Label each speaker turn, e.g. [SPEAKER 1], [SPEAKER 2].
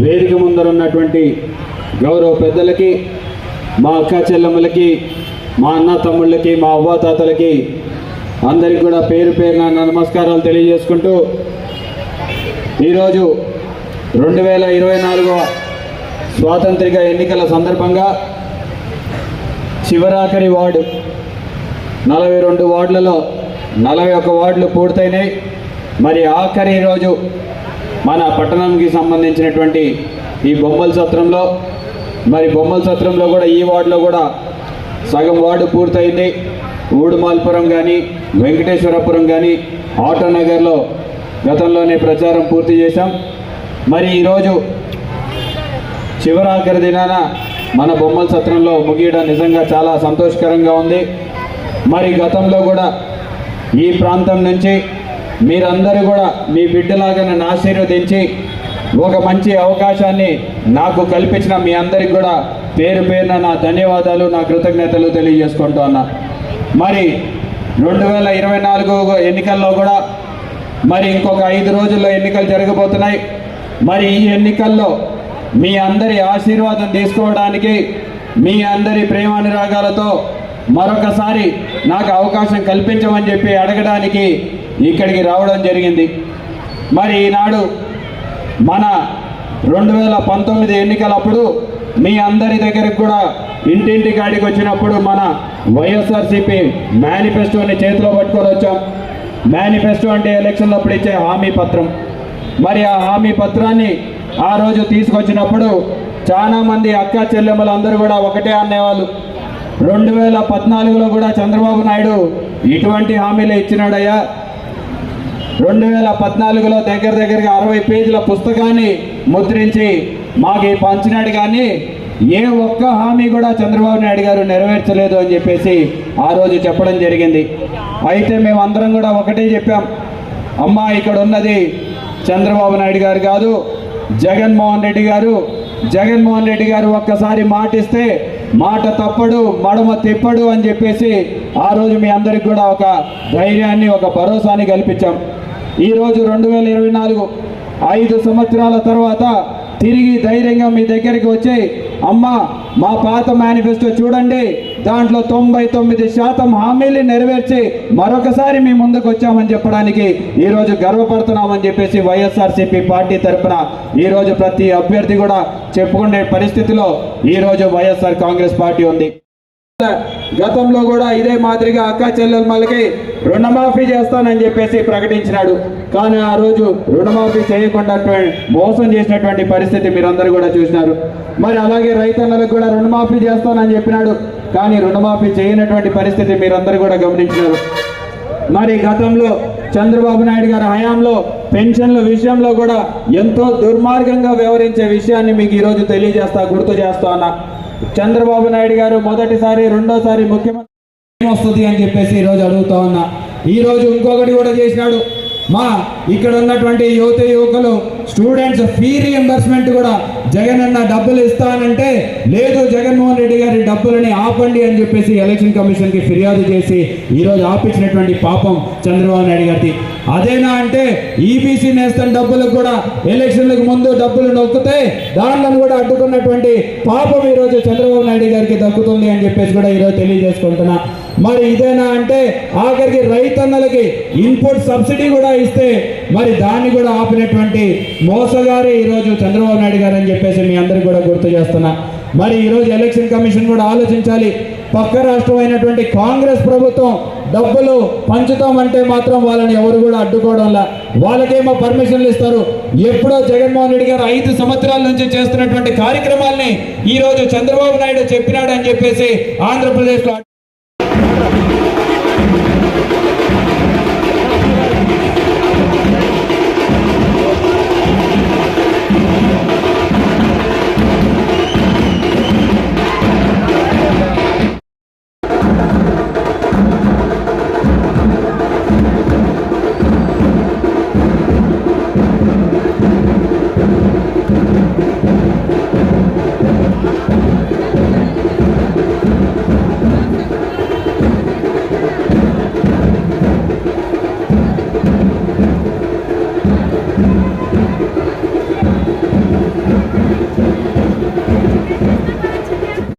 [SPEAKER 1] వేదిక ముందర ఉన్నటువంటి గౌరవ పెద్దలకి మా అక్క చెల్లెమ్మలకి మా అన్న తమ్ముళ్ళకి మా అవ్వాతాతలకి అందరికి కూడా పేరు పేరున నమస్కారాలు తెలియజేసుకుంటూ ఈరోజు రెండు వేల ఇరవై నాలుగవ స్వాతంత్రిక ఎన్నికల సందర్భంగా చివరాఖరి వార్డు నలభై రెండు వార్డులలో నలభై ఒక్క వార్డులు పూర్తయినాయి. మరి ఆఖరి రోజు మన పట్టణంకి సంబంధించినటువంటి ఈ బొమ్మల సత్రంలో మరి బొమ్మల సత్రంలో కూడా ఈ వార్డులో కూడా సగం వార్డు పూర్తయింది. ఊడుమాల్పురం కానీ వెంకటేశ్వరపురం కానీ ఆటోనగర్లో గతంలోనే ప్రచారం పూర్తి చేశాం. మరి ఈరోజు చివరాఖరి దినాన మన బొమ్మల సత్రంలో ముగియడం నిజంగా చాలా సంతోషకరంగా ఉంది. మరి గతంలో కూడా ఈ ప్రాంతం నుంచి మీరందరూ కూడా మీ బిడ్డలాగా నన్ను ఆశీర్వదించి ఒక మంచి అవకాశాన్ని నాకు కల్పించిన మీ అందరికి కూడా పేరు పేరున నా ధన్యవాదాలు నా కృతజ్ఞతలు తెలియజేసుకుంటూ అన్నా. మరి రెండు వేల ఇరవై నాలుగు ఎన్నికల్లో కూడా మరి ఇంకొక ఐదు రోజుల్లో ఎన్నికలు జరగబోతున్నాయి. మరి ఈ ఎన్నికల్లో మీ అందరి ఆశీర్వాదం తీసుకోవడానికి మీ అందరి ప్రేమానురాగాలతో మరొకసారి నాకు అవకాశం కల్పించమని చెప్పి అడగడానికి ఇక్కడికి రావడం జరిగింది. మరి ఈనాడు మన రెండు వేల పంతొమ్మిది ఎన్నికలప్పుడు మీ అందరి దగ్గరికి కూడా ఇంటింటి కాడికి వచ్చినప్పుడు మన వైఎస్ఆర్సీపీ మేనిఫెస్టోని చేతిలో పట్టుకొని వచ్చాం. మేనిఫెస్టో అంటే ఎలక్షన్లు అప్పుడు ఇచ్చే హామీ పత్రం. మరి ఆ హామీ పత్రాన్ని ఆ రోజు తీసుకొచ్చినప్పుడు చాలామంది అక్క చెల్లెమ్మలు అందరూ కూడా ఒకటే అనేవాళ్ళు. రెండు వేల పద్నాలుగులో కూడా చంద్రబాబు నాయుడు ఇటువంటి హామీలు ఇచ్చినాడయ్యా. రెండు వేల పద్నాలుగులో దగ్గర దగ్గరగా అరవై పేజీల పుస్తకాన్ని ముద్రించి మాకు ఈ పంచినాడు కానీ ఏ ఒక్క హామీ కూడా చంద్రబాబు నాయుడు గారు నెరవేర్చలేదు అని చెప్పేసి ఆ రోజు చెప్పడం జరిగింది. అయితే మేమందరం కూడా ఒకటే చెప్పాం. అమ్మా ఇక్కడ ఉన్నది చంద్రబాబు నాయుడు గారు కాదు జగన్మోహన్ రెడ్డి గారు. జగన్మోహన్ రెడ్డి గారు ఒక్కసారి మాటిస్తే మాట తప్పడు మడమ తిప్పడు అని చెప్పేసి ఆ రోజు మీ అందరికి కూడా ఒక ధైర్యాన్ని ఒక భరోసాని కల్పించాం. ఈరోజు రెండు వేల ఇరవై నాలుగు ఐదు సంవత్సరాల తర్వాత తిరిగి ధైర్యంగా మీ దగ్గరికి వచ్చి అమ్మ మా పాత మేనిఫెస్టో చూడండి. దాంట్లో తొంభై తొమ్మిది శాతం హామీలు నెరవేర్చి మరొకసారి మీ ముందుకు వచ్చామని చెప్పడానికి ఈరోజు గర్వపడుతున్నామని చెప్పేసి వైఎస్ఆర్సీపీ పార్టీ తరఫున ఈరోజు ప్రతి అభ్యర్థి కూడా చెప్పుకునే పరిస్థితిలో ఈరోజు వైఎస్ఆర్ కాంగ్రెస్ పార్టీ ఉంది. గతంలో కూడా ఇదే మాదిరిగా అక్క చెల్లెమ్మలకి రుణమాఫీ చేస్తానని చెప్పేసి ప్రకటించినాడు. కానీ ఆ రోజు రుణమాఫీ చేయకుండా మోసం చేసినటువంటి పరిస్థితి మీరందరూ కూడా చూసినారు. మరి అలాగే రైతన్నలకు కూడా రుణమాఫీ చేస్తానని చెప్పినాడు. కానీ రుణమాఫీ చేయనటువంటి పరిస్థితి మీరందరూ కూడా గమనించినారు. మరి గతంలో చంద్రబాబు నాయుడు గారి హయాంలో పెన్షన్ల విషయంలో కూడా ఎంతో దుర్మార్గంగా వ్యవహరించే విషయాన్ని మీకు ఈరోజు తెలియజేస్తా గుర్తు చేస్తా అన్నా. చంద్రబాబు నాయుడు గారు మొదటిసారి రెండోసారి ముఖ్యమంత్రి వస్తుంది అని చెప్పేసి ఈరోజు అడుగుతా ఉన్నా. ఈరోజు ఇంకొకటి కూడా చేసినాడు. మా ఇక్కడ ఉన్నటువంటి యువత యువకులు స్టూడెంట్స్ ఫీ రీఎంబర్స్మెంట్ కూడా జగన్ అన్న డబ్బులు ఇస్తానంటే లేదు జగన్మోహన్ రెడ్డి గారి డబ్బులని ఆపండి అని చెప్పేసి ఎలక్షన్ కమిషన్కి ఫిర్యాదు చేసి ఈరోజు ఆపించినటువంటి పాపం చంద్రబాబు నాయుడు గారిది. అదేనా అంటే ఈబీసీ నేస్తం డబ్బులకు కూడా ఎలక్షన్లకు ముందు డబ్బులు నొక్కితే దానిలో కూడా అడ్డుకున్నటువంటి పాపం ఈరోజు చంద్రబాబు నాయుడు గారికి దక్కుతుంది అని చెప్పేసి కూడా ఈరోజు తెలియజేసుకుంటున్నా. మరి ఇదేనా అంటే ఆఖరికి రైతన్నలకి ఇన్పుట్ సబ్సిడీ కూడా ఇస్తే మరి దాన్ని కూడా ఆపినటువంటి మోసగారే ఈరోజు చంద్రబాబు నాయుడు గారు అని చెప్పేసి మీ అందరికి కూడా గుర్తు చేస్తున్నా. మరి ఈరోజు ఎలక్షన్ కమిషన్ కూడా ఆలోచించాలి. పక్క రాష్ట్రం అయినటువంటి కాంగ్రెస్ ప్రభుత్వం డబ్బులు పంచుతామంటే మాత్రం వాళ్ళని ఎవరు కూడా అడ్డుకోవడంలా వాళ్ళకేమో పర్మిషన్లు ఇస్తారు. ఎప్పుడో జగన్మోహన్ రెడ్డి గారు ఐదు సంవత్సరాల నుంచి చేస్తున్నటువంటి కార్యక్రమాల్ని ఈరోజు చంద్రబాబు నాయుడు చెప్పినాడని చెప్పేసి ఆంధ్రప్రదేశ్లో Thank you.